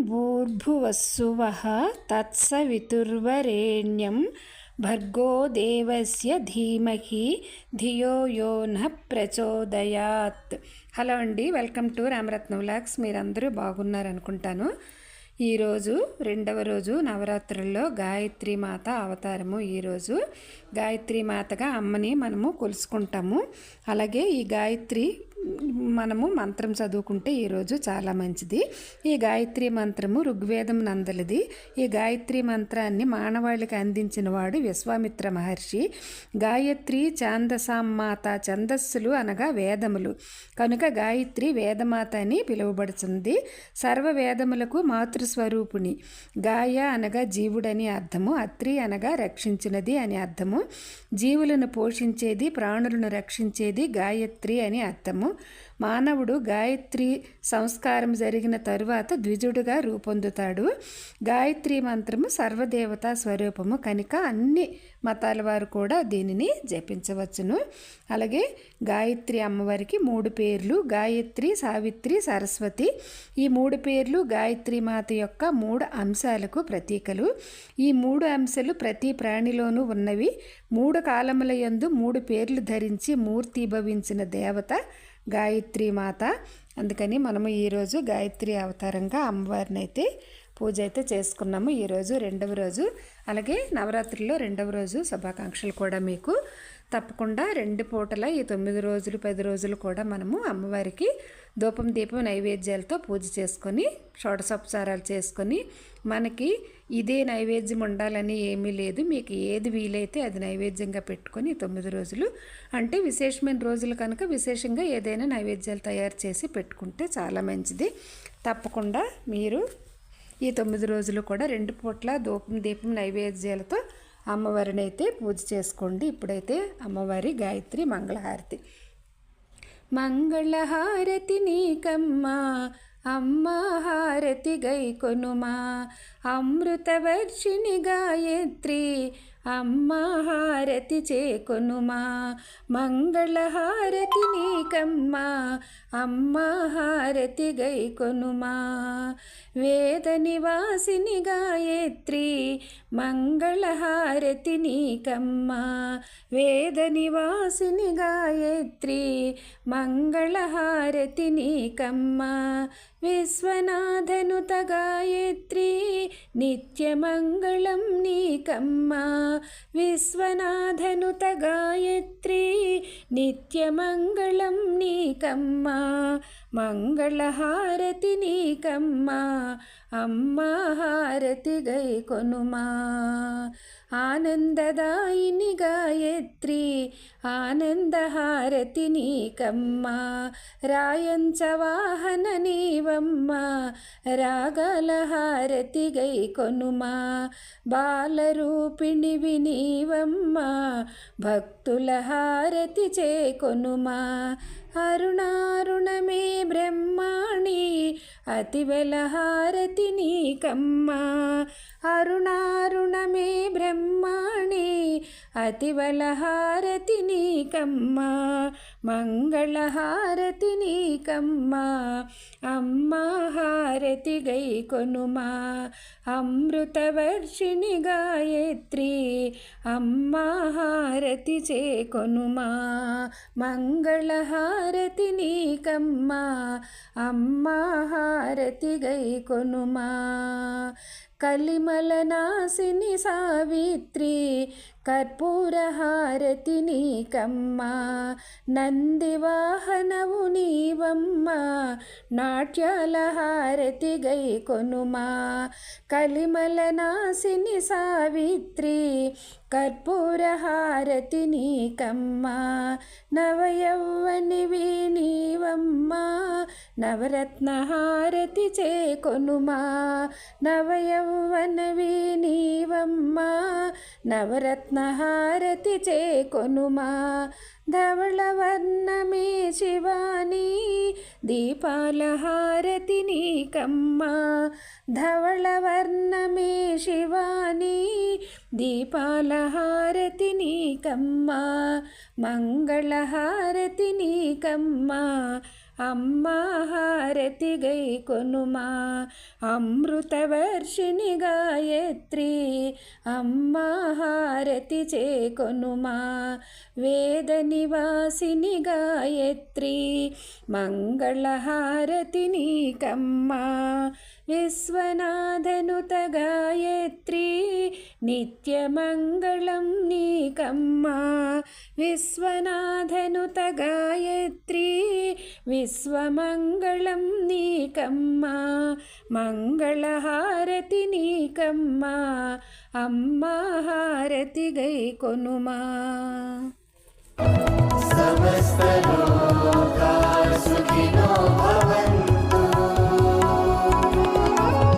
భూర్భువస్సువः తత్సవితుర్వరేణ్యం భర్గో దేవస్య ధీమహి ధియో యో నః ప్రచోదయాత్ హలో అండి వెల్కమ్ టు రామరత్న వ్లాగ్స్ మీరందరూ బాగున్నారనుకుంటాను. ఈరోజు రెండవ రోజు నవరాత్రుల్లో గాయత్రి మాత అవతారము ఈరోజు. గాయత్రి మాతగా అమ్మని మనము కొలుసుకుంటాము. అలాగే ఈ గాయత్రి మనము మంత్రం చదువుకుంటే ఈరోజు చాలా మంచిది. ఈ గాయత్రి మంత్రము ఋగ్వేదం నందలిది. ఈ గాయత్రి మంత్రాన్ని మానవాళికి అందించిన వాడు విశ్వామిత్ర మహర్షి. గాయత్రి ఛాందసామాత ఛందస్సులు అనగా వేదములు. కనుక గాయత్రి వేదమాత అని పిలువబడుతుంది సర్వ వేదములకు మాతృస్వరూపుణి గాయ అనగా జీవుడని అర్థము. అత్రి అనగా రక్షించినది అని అర్థము. జీవులను పోషించేది ప్రాణులను రక్షించేది గాయత్రి అని అర్థము. మానవుడు గాయత్రి సంస్కారం జరిగిన తరువాత ద్విజుడుగా రూపొందుతాడు. గాయత్రి మంత్రము సర్వదేవతా స్వరూపము. కనుక అన్ని మతాల వారు కూడా దీనిని జపించవచ్చును. అలాగే గాయత్రి అమ్మవారికి మూడు పేర్లు గాయత్రి సావిత్రి సరస్వతి. ఈ మూడు పేర్లు గాయత్రి మాత యొక్క మూడు అంశాలకు ప్రతీకలు. ఈ మూడు అంశాలు ప్రతి ప్రాణిలోనూ ఉన్నవి. మూడు కాలముల యందు మూడు పేర్లు ధరించి మూర్తిభవించిన దేవత గాయత్రి మాత. అందుకని మనము ఈరోజు గాయత్రి అవతారంగా అమ్మవారిని అయితే పూజ అయితే చేసుకున్నాము. ఈరోజు రెండవ రోజు. అలాగే నవరాత్రిలో రెండవ రోజు శుభాకాంక్షలు కూడా మీకు తప్పకుండా రెండు పూటల ఈ తొమ్మిది రోజులు పది రోజులు కూడా మనము అమ్మవారికి ధూపం దీపం నైవేద్యాలతో పూజ చేసుకొని షోడసోపచారాలు చేసుకొని మనకి ఇదే నైవేద్యం ఉండాలని ఏమీ లేదు. మీకు ఏది వీలైతే అది నైవేద్యంగా పెట్టుకొని తొమ్మిది రోజులు అంటే విశేషమైన రోజులు కనుక విశేషంగా ఏదైనా నైవేద్యాలు తయారు చేసి పెట్టుకుంటే చాలా మంచిది. తప్పకుండా మీరు ఈ తొమ్మిది రోజులు కూడా రెండు పూట్ల ధూపం దీపం నైవేద్యాలతో అమ్మవారిని అయితే పూజ చేసుకోండి. ఇప్పుడైతే అమ్మవారి గాయత్రి మంగళహారతి. మంగళహారతి నీకమ్మా అమ్మ హారతి గై కొనుమా అమృతవర్షిణి గాయత్రి అమ్మ హారతి చేకొనుమా మంగళహారతి నీకమ్మా అమ్మ హారతి గైకొనుమా. వేద నివాసిని గాయత్రి మంగళహారతి నీకమ్మా. వేద నివాసిని గాయత్రి మంగళహారతి నీకమ్మా. విశ్వనాథనుత గాయత్రి నిత్యమంగళం నీకమ్మా. విశ్వనాథనుత గాయత్రి నిత్యమంగళం నీకమ్మా. మంగళహారతి నీకమ్మా. అమ్మ హారతి గై కొనుమా. ఆనందదాయిని గాయత్రి ఆనందహారతి నీకమ్మ. రాయంచ వాహన నీవమ్మ. రాగల హారతి గై కొనుమా. బాలరూపిణి వినీవమ్మ. భక్తుల హారతి చేకొనుమా అరుణారుణమే బ్రహ్మాణి అతివెల హారతి నీకమ్మా అరుణారుణమే బ్రహ్మాణి అతివలహారతి నీకమ్మ మంగళహారతి నీకమ్మ అమ్మా హారతి గై కొనుమా అమృతవర్షిణి గాయత్రి అమ్మా హారతి చేకొనుమా మంగళహారతి నీకమ్మ అమ్మా హారతి గై కొనుమా కలిమలనాశిని సావిత్రి కర్పూరహారతి నీకమ్మ నందివాహనవు నీవమ్మ నాట్యాల హారతి గై కొనుమా కలిమల నాశిని సావిత్రి కర్పూరహారతి నీకమ్మ నవయవ్వనివి నీవమ్మ నవరత్నహారతి చేకొనుమా నీవమ్మ నవరత్న నవరత్నహారతి చేకొనుమా? ధవళవర్ణమే శివాని దీపాలహారతి నీకమ్మా. ధవళవర్ణమే శివాని దీపాలహారతి నీకమ్మా. మంగళహారతి నీకమ్మా. అమ్మ హారతి గై కొనుమా. అమృతవర్షిణి గాయత్రి అమ్మ హారతి చే కొనుమా. వేద నివాసిని గాయత్రి మంగళహారతి నీకమ్మా. విశ్వనాథనుత గాయత్రి నిత్యమంగళం నీకమ్మా. విశ్వనాథనుత గాయత్రి విశ్వమంగళం నీకమ్మా మంగళహారతి నీకమ్మా అమ్మా హారతి గై కొనుమా. సమస్త లోకా సుఖినో భవ